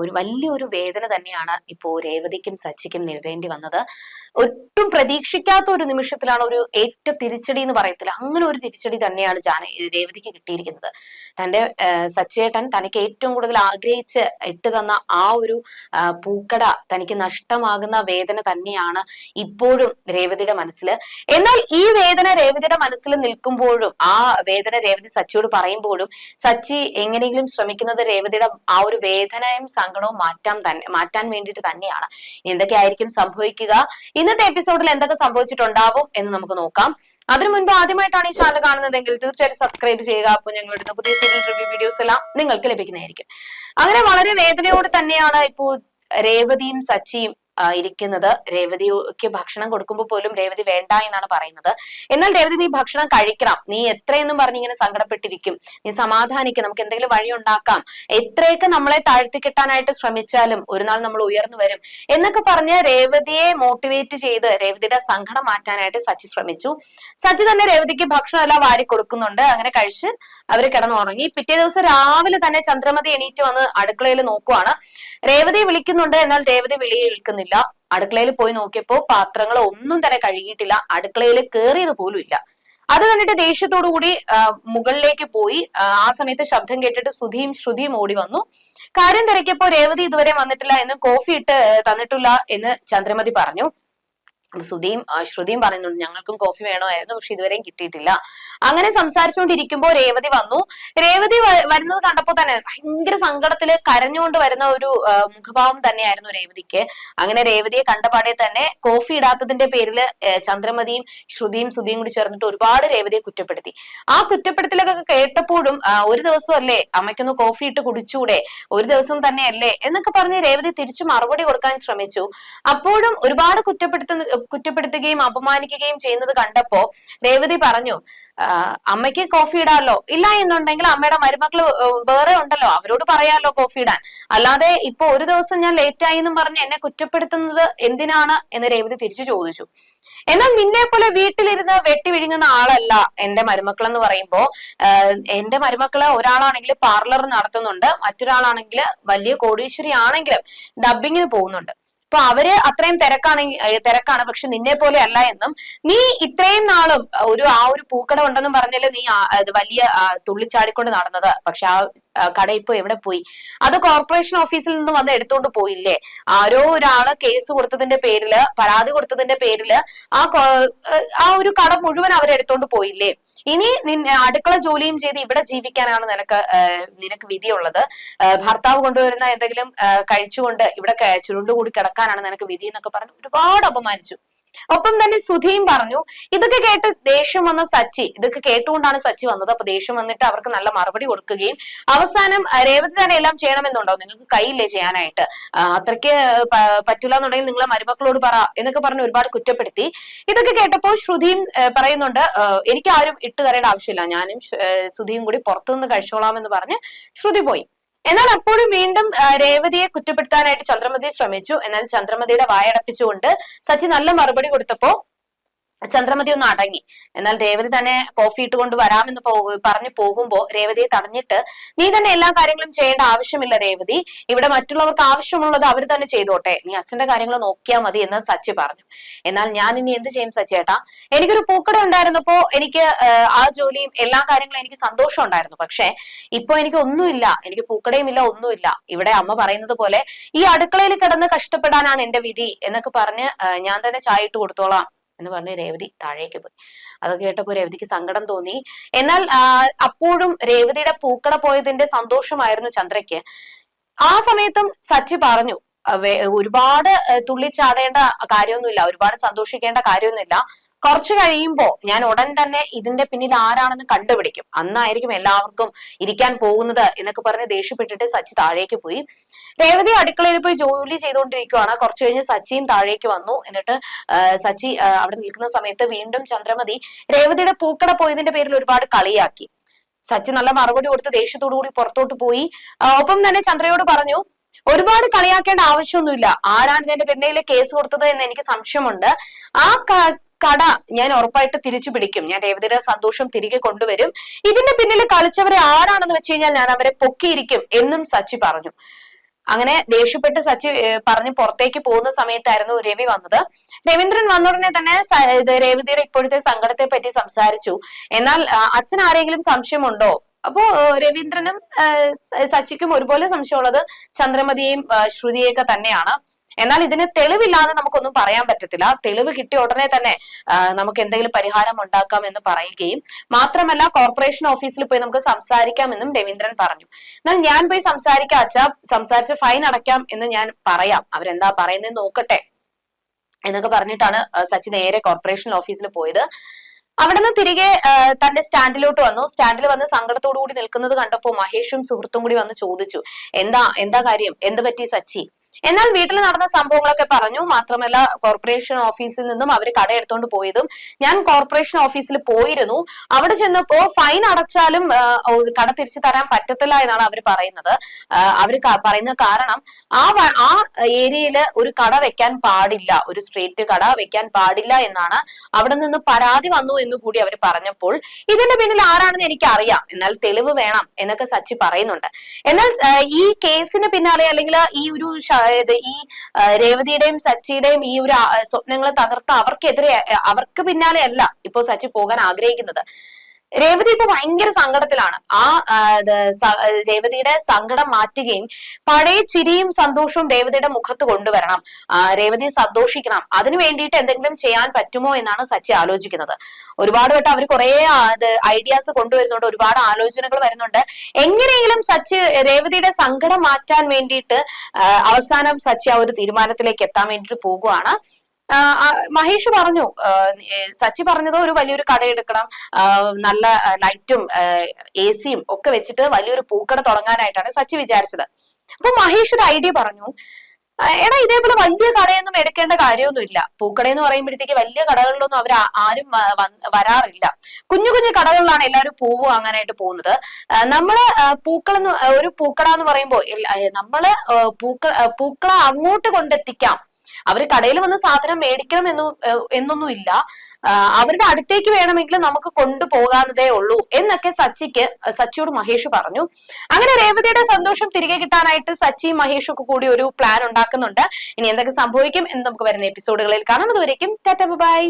ഒരു വലിയൊരു വേദന തന്നെയാണ് ഇപ്പോ രേവതിക്കും സച്ചിക്കും നേരിടേണ്ടി വന്നത്. ഒട്ടും പ്രതീക്ഷിക്കാത്ത ഒരു നിമിഷത്തിലാണ് ഒരു ഏറ്റ തിരിച്ചടി എന്ന് പറയത്തില്ല. അങ്ങനെ ഒരു തിരിച്ചടി തന്നെയാണ് ജാന രേവതിക്ക് കിട്ടിയിരിക്കുന്നത്. തന്റെ സച്ചേട്ടൻ തനിക്ക് ഏറ്റവും കൂടുതൽ ആഗ്രഹിച്ച് ഇട്ട് തന്ന ആ ഒരു പൂക്കട തനിക്ക് നഷ്ടമാകുന്ന വേദന തന്നെയാണ് ഇപ്പോഴും രേവതിയുടെ മനസ്സിൽ എന്നാൽ ഈ വേദന രേവതിയുടെ മനസ്സിൽ നിൽക്കുമ്പോഴും ആ വേദന രേവതി സച്ചിയോട് പറയുമ്പോഴും സച്ചി എങ്ങനെയെങ്കിലും ശ്രമിക്കുന്നത് രേവതിയുടെ ആ ഒരു വേദനയും സങ്കടവും മാറ്റാൻ തന്നെ മാറ്റാൻ വേണ്ടിയിട്ട് തന്നെയാണ്. എന്തൊക്കെയായിരിക്കും സംഭവിക്കുക? ഇന്നത്തെ എപ്പിസോഡിൽ എന്തൊക്കെ സംഭവിച്ചിട്ടുണ്ടാവും എന്ന് നമുക്ക് നോക്കാം. അതിനു മുൻപ് ആദ്യമായിട്ടാണ് ഈ ചാനൽ കാണുന്നതെങ്കിൽ തീർച്ചയായിട്ടും സബ്സ്ക്രൈബ് ചെയ്യുക. അപ്പോൾ ഞങ്ങൾ ഇടുന്ന പുതിയ സീരിയൽ റിവ്യൂ വീഡിയോസ് എല്ലാം നിങ്ങൾക്ക് ലഭിക്കുന്നതായിരിക്കും. അങ്ങനെ വളരെ വേദനയോട് തന്നെയാണ് ഇപ്പോൾ രേവതിയും സച്ചിയും ഇരിക്കുന്നത് രേവതിക്ക് ഭക്ഷണം കൊടുക്കുമ്പോൾ പോലും രേവതി വേണ്ട എന്നാണ് പറയുന്നത്. എന്നാൽ രേവതി നീ ഭക്ഷണം കഴിക്കണം. നീ എത്രയെന്നും പറഞ്ഞ് ഇങ്ങനെ സങ്കടപ്പെട്ടിരിക്കും. നീ സമാധാനിക്കും. നമുക്ക് എന്തെങ്കിലും വഴി ഉണ്ടാക്കാം. എത്രയൊക്കെ നമ്മളെ താഴ്ത്തി കിട്ടാനായിട്ട് ശ്രമിച്ചാലും ഒരു നാൾ നമ്മൾ ഉയർന്നു വരും. എന്നൊക്കെ പറഞ്ഞ് രേവതിയെ മോട്ടിവേറ്റ് ചെയ്ത് രേവതിയുടെ സങ്കടം മാറ്റാനായിട്ട് സച്ചി ശ്രമിച്ചു. സച്ചി തന്നെ രേവതിക്ക് ഭക്ഷണം എല്ലാം വാരി കൊടുക്കുന്നുണ്ട്. അങ്ങനെ കഴിച്ച് അവർ കിടന്നുറങ്ങി. പിറ്റേ ദിവസം രാവിലെ തന്നെ ചന്ദ്രമതി എണീറ്റ് വന്ന് അടുക്കളയിൽ നോക്കുവാണ്. രേവതി വിളിക്കുന്നുണ്ട്. എന്നാൽ രേവതി വിളി കേൾക്കുന്നില്ല അടുക്കളയിൽ പോയി നോക്കിയപ്പോ പാത്രങ്ങൾ ഒന്നും തന്നെ കഴുകിയിട്ടില്ല. അടുക്കളയിൽ കയറിയത് പോലും ഇല്ല. അത് കണ്ടിട്ട് ദേഷ്യത്തോടു കൂടി മുകളിലേക്ക് പോയി. ആ, സമയത്ത് ശബ്ദം കേട്ടിട്ട് സുധിയും ശ്രുതിയും ഓടി വന്നു. കാര്യം തിരക്കിയപ്പോ രേവതി ഇതുവരെ വന്നിട്ടില്ല എന്ന് കോഫി ഇട്ട് തന്നിട്ടില്ല എന്ന് ചന്ദ്രമതി പറഞ്ഞു. ആ, ശ്രുതിയും പറയുന്നുണ്ട് ഞങ്ങൾക്കും കോഫി വേണമായിരുന്നു പക്ഷെ ഇതുവരെയും കിട്ടിയിട്ടില്ല. അങ്ങനെ സംസാരിച്ചുകൊണ്ടിരിക്കുമ്പോൾ രേവതി വന്നു. രേവതി വരുന്നത് കണ്ടപ്പോൾ തന്നെ ഭയങ്കര സങ്കടത്തിൽ കരഞ്ഞുകൊണ്ട് വരുന്ന ഒരു മുഖഭാവം തന്നെയായിരുന്നു രേവതിക്ക്. അങ്ങനെ രേവതിയെ കണ്ടപാടെ തന്നെ കോഫി ഇടാത്തതിന്റെ പേരിൽ ചന്ദ്രമതിയും ശ്രുതിയും സുധിയും കൂടി ചേർന്നിട്ട് ഒരുപാട് രേവതിയെ കുറ്റപ്പെടുത്തി. ആ കുറ്റപ്പെടുത്തലൊക്കെ കേട്ടപ്പോഴും ഒരു ദിവസം അല്ലേ അമ്മയ്ക്കൊന്ന് കോഫി ഇട്ട് കുടിച്ചൂടെ ഒരു ദിവസം തന്നെ അല്ലേ എന്നൊക്കെ പറഞ്ഞ് രേവതി തിരിച്ചു മറുപടി കൊടുക്കാൻ ശ്രമിച്ചു. അപ്പോഴും ഒരുപാട് കുറ്റപ്പെടുത്തുന്ന കുറ്റപ്പെടുത്തുകയും അപമാനിക്കുകയും ചെയ്യുന്നത് കണ്ടപ്പോ രേവതി പറഞ്ഞു അമ്മയ്ക്ക് കോഫി ഇടാമല്ലോ ഇല്ല എന്നുണ്ടെങ്കിൽ അമ്മയുടെ മരുമക്കൾ വേറെ ഉണ്ടല്ലോ അവരോട് പറയാലോ കോഫി ഇടാൻ. അല്ലാതെ ഇപ്പൊ ഒരു ദിവസം ഞാൻ ലേറ്റ് ആയി എന്നും പറഞ്ഞ് എന്നെ കുറ്റപ്പെടുത്തുന്നത് എന്തിനാണ് എന്ന് രേവതി തിരിച്ചു ചോദിച്ചു. എന്നാൽ നിന്നെ പോലെ വീട്ടിലിരുന്ന് വെട്ടി വിഴുങ്ങുന്ന ആളല്ല എന്റെ മരുമക്കൾ എന്ന് പറയുമ്പോ എന്റെ മരുമക്കൾ ഒരാളാണെങ്കിൽ പാർലർ നടത്തുന്നുണ്ട് മറ്റൊരാളാണെങ്കിൽ വലിയ കോടീശ്വരി ആണെങ്കിലും ഡബിങ്ങിന് പോകുന്നുണ്ട്. അപ്പൊ അവർ അത്രയും തിരക്കാണെങ്കിൽ തിരക്കാണ്. പക്ഷെ നിന്നെ പോലെ അല്ല എന്നും. നീ ഇത്രയും നാളും ഒരു ആ ഒരു പൂക്കട ഉണ്ടെന്നും പറഞ്ഞല്ലോ നീ വലിയ തുള്ളിച്ചാടിക്കൊണ്ട് നടന്നത്. പക്ഷെ ആ കട ഇപ്പൊ എവിടെ പോയി? അത് കോർപ്പറേഷൻ ഓഫീസിൽ നിന്ന് വന്ന് എടുത്തോണ്ട് പോയില്ലേ? ആരോ ഒരാൾ കേസ് കൊടുത്തതിന്റെ പേരിൽ പരാതി കൊടുത്തതിന്റെ പേരിൽ ആ ആ ഒരു കട മുഴുവൻ അവരെടുത്തോണ്ട് പോയില്ലേ? ഇനി നിന്നെ അടുക്കള ജോലിയും ചെയ്ത് ഇവിടെ ജീവിക്കാനാണ് നിനക്ക് നിനക്ക് വിധിയുള്ളത്. ഭർത്താവ് കൊണ്ടുവരുന്ന എന്തെങ്കിലും കഴിച്ചുകൊണ്ട് ഇവിടെ ചുരുണ്ടുകൂടി ചുരുണ്ടുകൂടി കിടക്കാനാണ് നിനക്ക് വിധി എന്നൊക്കെ പറഞ്ഞു. ഒരുപാട് അപമാനിച്ചു. ഒപ്പം തന്നെ സുധീം പറഞ്ഞു ഇതൊക്കെ കേട്ട് ദേഷ്യം വന്ന സച്ചി ഇതൊക്കെ കേട്ടുകൊണ്ടാണ് സച്ചി വന്നത്. അപ്പൊ ദേഷ്യം വന്നിട്ട് അവർക്ക് നല്ല മറുപടി കൊടുക്കുകയും അവസാനം രേവതി തന്നെ എല്ലാം ചെയ്യണമെന്നുണ്ടോ? നിങ്ങൾക്ക് കയ്യില്ലേ ചെയ്യാനായിട്ട്? അത്രയ്ക്ക് പറ്റില്ല പറ്റൂല എന്നുണ്ടെങ്കിൽ നിങ്ങളെ മരുമക്കളോട് പറ എന്നൊക്കെ പറഞ്ഞ് ഒരുപാട് കുറ്റപ്പെടുത്തി. ഇതൊക്കെ കേട്ടപ്പോൾ ശ്രുതിയും പറയുന്നുണ്ട് എനിക്ക് ആരും ഇട്ട് തരേണ്ട ആവശ്യമില്ല. ഞാനും സുധീം കൂടി പുറത്തുനിന്ന് കഴിച്ചോളാം എന്ന് പറഞ്ഞ് ശ്രുതി പോയി. എന്നാൽ അപ്പോഴും വീണ്ടും രേവതിയെ കുറ്റപ്പെടുത്താനായിട്ട് ചന്ദ്രമതി ശ്രമിച്ചു. എന്നാൽ ചന്ദ്രമതിയുടെ വായടപ്പിച്ചുകൊണ്ട് സച്ചി നല്ല മറുപടി കൊടുത്തപ്പോ ചന്ദ്രമതി ഒന്ന് അടങ്ങി. എന്നാൽ രേവതി തന്നെ കോഫി ഇട്ടുകൊണ്ട് വരാമെന്ന് പറഞ്ഞു പോകുമ്പോ രേവതിയെ തടഞ്ഞിട്ട് നീ തന്നെ എല്ലാ കാര്യങ്ങളും ചെയ്യേണ്ട ആവശ്യമില്ല രേവതി. ഇവിടെ മറ്റുള്ളവർക്ക് ആവശ്യമുള്ളത് അവർ തന്നെ ചെയ്തോട്ടെ. നീ അച്ഛന്റെ കാര്യങ്ങൾ നോക്കിയാൽ മതി എന്ന് സച്ചി പറഞ്ഞു. എന്നാൽ ഞാൻ ഇനി എന്ത് ചെയ്യും സച്ചേട്ടാ എനിക്കൊരു പൂക്കട ഉണ്ടായിരുന്നപ്പോ എനിക്ക് ആ ജോലിയും എല്ലാ കാര്യങ്ങളും എനിക്ക് സന്തോഷം ഉണ്ടായിരുന്നു. പക്ഷേ ഇപ്പൊ എനിക്ക് ഒന്നുമില്ല. എനിക്ക് പൂക്കടയും ഇല്ല ഒന്നുമില്ല. ഇവിടെ അമ്മ പറയുന്നത് പോലെ ഈ അടുക്കളയിൽ കിടന്ന് കഷ്ടപ്പെടാനാണ് എന്റെ വിധി എന്നൊക്കെ പറഞ്ഞ് ഞാൻ തന്നെ ചായ ഇട്ട് കൊടുത്തോളാം. എന്ന് പറഞ്ഞ് രേവതി താഴേക്ക് പോയി. അത് കേട്ടപ്പോ രേവതിക്ക് സങ്കടം തോന്നി. എന്നാൽ അപ്പോഴും രേവതിയുടെ പൂക്കട പോയതിന്റെ സന്തോഷമായിരുന്നു ചന്ദ്രയ്ക്ക്. ആ സമയത്തും സച്ചി പറഞ്ഞു ഒരുപാട് തുള്ളിച്ചാടേണ്ട കാര്യമൊന്നുമില്ല ഒരുപാട് സന്തോഷിക്കേണ്ട കാര്യമൊന്നുമില്ല. കുറച്ചു കഴിയുമ്പോൾ ഞാൻ ഉടൻ തന്നെ ഇതിന്റെ പിന്നിൽ ആരാണെന്ന് കണ്ടുപിടിക്കും. അന്നായിരിക്കും എല്ലാവർക്കും ഇരിക്കാൻ പോകുന്നത് എന്നൊക്കെ പറഞ്ഞ് ദേഷ്യപ്പെട്ടിട്ട് സച്ചി താഴേക്ക് പോയി. രേവതി അടുക്കളയിൽ പോയി ജോലി ചെയ്തുകൊണ്ടിരിക്കുവാണ്. കുറച്ചു കഴിഞ്ഞ് സച്ചിയും താഴേക്ക് വന്നു. എന്നിട്ട് സച്ചി അവിടെ നിൽക്കുന്ന സമയത്ത് വീണ്ടും ചന്ദ്രമതി രേവതിയുടെ പൂക്കട പോയതിന്റെ പേരിൽ ഒരുപാട് കളിയാക്കി. സച്ചി നല്ല മറുപടി കൊടുത്ത് ദേഷ്യത്തോടു കൂടി പുറത്തോട്ട് പോയി. ഒപ്പം തന്നെ ചന്ദ്രയോട് പറഞ്ഞു ഒരുപാട് കളിയാക്കേണ്ട ആവശ്യമൊന്നുമില്ല. ആരാണ് ഇതിന്റെ പിന്നയിലെ കേസ് കൊടുത്തത് എന്ന് എനിക്ക് സംശയമുണ്ട്. ആ കട ഞാൻ ഉറപ്പായിട്ട് തിരിച്ചു പിടിക്കും. ഞാൻ രേവതിയുടെ സന്തോഷം തിരികെ കൊണ്ടുവരും. ഇതിന്റെ പിന്നിൽ കളിച്ചവരെ ആരാണെന്ന് വെച്ച് കഴിഞ്ഞാൽ ഞാൻ അവരെ പൊക്കിയിരിക്കും എന്നും സച്ചി പറഞ്ഞു. അങ്ങനെ ദേഷ്യപ്പെട്ട് സച്ചി പറഞ്ഞ് പുറത്തേക്ക് പോകുന്ന സമയത്തായിരുന്നു രവി വന്നത്. രവീന്ദ്രൻ വന്ന ഉടനെ തന്നെ രേവതിയുടെ ഇപ്പോഴത്തെ സങ്കടത്തെ പറ്റി സംസാരിച്ചു. എന്നാൽ അച്ഛൻ ആരെങ്കിലും സംശയമുണ്ടോ? അപ്പോ രവീന്ദ്രനും സച്ചിക്കും ഒരുപോലെ സംശയമുള്ളത് ചന്ദ്രമതിയെയും ശ്രുതിയൊക്കെ തന്നെയാണ്. എന്നാൽ ഇതിന് തെളിവില്ലാതെ നമുക്കൊന്നും പറയാൻ പറ്റത്തില്ല. തെളിവ് കിട്ടിയ ഉടനെ തന്നെ നമുക്ക് എന്തെങ്കിലും പരിഹാരം ഉണ്ടാക്കാം എന്ന് പറയുകയും മാത്രമല്ല കോർപ്പറേഷൻ ഓഫീസിൽ പോയി നമുക്ക് സംസാരിക്കാമെന്നും രവീന്ദ്രൻ പറഞ്ഞു. എന്നാൽ ഞാൻ പോയി സംസാരിക്കാം അച്ഛാ. സംസാരിച്ച് ഫൈൻ അടയ്ക്കാം എന്ന് ഞാൻ പറയാം. അവരെന്താ പറയുന്നത് നോക്കട്ടെ എന്നൊക്കെ പറഞ്ഞിട്ടാണ് സച്ചിൻ നേരെ കോർപ്പറേഷൻ ഓഫീസിൽ പോയത്. അവിടുന്ന് തിരികെ തന്റെ സ്റ്റാൻഡിലോട്ട് വന്നു. സ്റ്റാൻഡിൽ വന്ന് സങ്കടത്തോടു കൂടി നിൽക്കുന്നത് കണ്ടപ്പോൾ മഹേഷും സുഹൃത്തും കൂടി വന്ന് ചോദിച്ചു എന്താ എന്താ കാര്യം? എന്ത് പറ്റി സച്ചി? എന്നാൽ വീട്ടിൽ നടന്ന സംഭവങ്ങളൊക്കെ പറഞ്ഞു. മാത്രമല്ല കോർപ്പറേഷൻ ഓഫീസിൽ നിന്നും അവർ കട എടുത്തോണ്ട് പോയതും ഞാൻ കോർപ്പറേഷൻ ഓഫീസിൽ പോയിരുന്നു. അവിടെ ചെന്നപ്പോ ഫൈൻ അടച്ചാലും കട തിരിച്ചു തരാൻ പറ്റത്തില്ല എന്നാണ് അവർ പറയുന്നത്. അവർ പറയുന്ന കാരണം ആ ആ ഏരിയയിൽ ഒരു കട വെക്കാൻ പാടില്ല. ഒരു സ്ട്രീറ്റ് കട വെക്കാൻ പാടില്ല എന്നാണ് അവിടെ നിന്ന് പരാതി വന്നു എന്ന് കൂടി അവർ പറഞ്ഞപ്പോൾ ഇതിന്റെ പിന്നിൽ ആരാണെന്ന് എനിക്ക് അറിയാം എന്നാൽ തെളിവ് വേണം എന്നൊക്കെ സച്ചി പറയുന്നുണ്ട്. എന്നാൽ ഈ കേസിന് പിന്നാലെ അല്ലെങ്കിൽ ഈ ഒരു ഇത് ഈ രേവതിയുടെയും സച്ചിയുടെയും ഈ ഒരു സ്വപ്നങ്ങളെ തകർത്ത അവർക്കെതിരെ അവർക്ക് പിന്നാലെ അല്ല ഇപ്പോ സച്ചി പോകാൻ ആഗ്രഹിക്കുന്നത്. രേവതി ഇപ്പൊ ഭയങ്കര സങ്കടത്തിലാണ്. ആ രേവതിയുടെ സങ്കടം മാറ്റുകയും പഴയ ചിരിയും സന്തോഷവും രേവതിയുടെ മുഖത്ത് കൊണ്ടുവരണം. ആ, രേവതി സന്തോഷിക്കണം. അതിനു വേണ്ടിയിട്ട് എന്തെങ്കിലും ചെയ്യാൻ പറ്റുമോ എന്നാണ് സച്ചി ആലോചിക്കുന്നത്. ഒരുപാട് വട്ടം അവർ കുറെ ഐഡിയാസ് കൊണ്ടുവരുന്നുണ്ട്. ഒരുപാട് ആലോചനകൾ വരുന്നുണ്ട്. എങ്ങനെയെങ്കിലും സച്ചി രേവതിയുടെ സങ്കടം മാറ്റാൻ വേണ്ടിയിട്ട് അവസാനം സച്ചി ആ ഒരു തീരുമാനത്തിലേക്ക് എത്താൻ വേണ്ടിയിട്ട് പോകുവാണ്. മഹേഷ് പറഞ്ഞു. സച്ചി പറഞ്ഞത് ഒരു വലിയൊരു കട എടുക്കണം. നല്ല ലൈറ്റും എ സിയും ഒക്കെ വെച്ചിട്ട് വലിയൊരു പൂക്കട തുടങ്ങാനായിട്ടാണ് സച്ചി വിചാരിച്ചത്. അപ്പൊ മഹേഷ് ഒരു ഐഡിയ പറഞ്ഞു. എടാ ഇതേപോലെ വലിയ കടയൊന്നും എടുക്കേണ്ട കാര്യമൊന്നുമില്ല. പൂക്കട എന്ന് പറയുമ്പോഴത്തേക്ക് വലിയ കടകളിലൊന്നും അവർ ആരും വരാറില്ല. കുഞ്ഞു കുഞ്ഞു കടകളിലാണ് എല്ലാവരും പൂവ് വാങ്ങാനായിട്ട് പോകുന്നത്. നമ്മൾ പൂക്കളെന്ന് ഒരു പൂക്കട എന്ന് പറയുമ്പോൾ നമ്മൾ പൂക്ക പൂക്കള അങ്ങോട്ട് കൊണ്ടെത്തിക്കാം. അവർ കടയിൽ വന്ന് സാധനം മേടിക്കണം എന്ന് എന്നൊന്നുമില്ല. അവരുടെ അടുത്തേക്ക് വേണമെങ്കിൽ നമുക്ക് കൊണ്ടുപോകാവുന്നതേ ഉള്ളൂ എന്നൊക്കെ സച്ചിക്ക് സച്ചിയോട് മഹേഷ് പറഞ്ഞു. അങ്ങനെ രേവതിയുടെ സന്തോഷം തിരികെ കിട്ടാനായിട്ട് സച്ചി മഹേഷും ഒക്കെ കൂടി ഒരു പ്ലാൻ ഉണ്ടാക്കുന്നുണ്ട്. ഇനി എന്തൊക്കെ സംഭവിക്കും എന്ന് നമുക്ക് വരുന്ന എപ്പിസോഡുകളിൽ കാണാം അതുവരേക്കും ടാറ്റ ബൈ.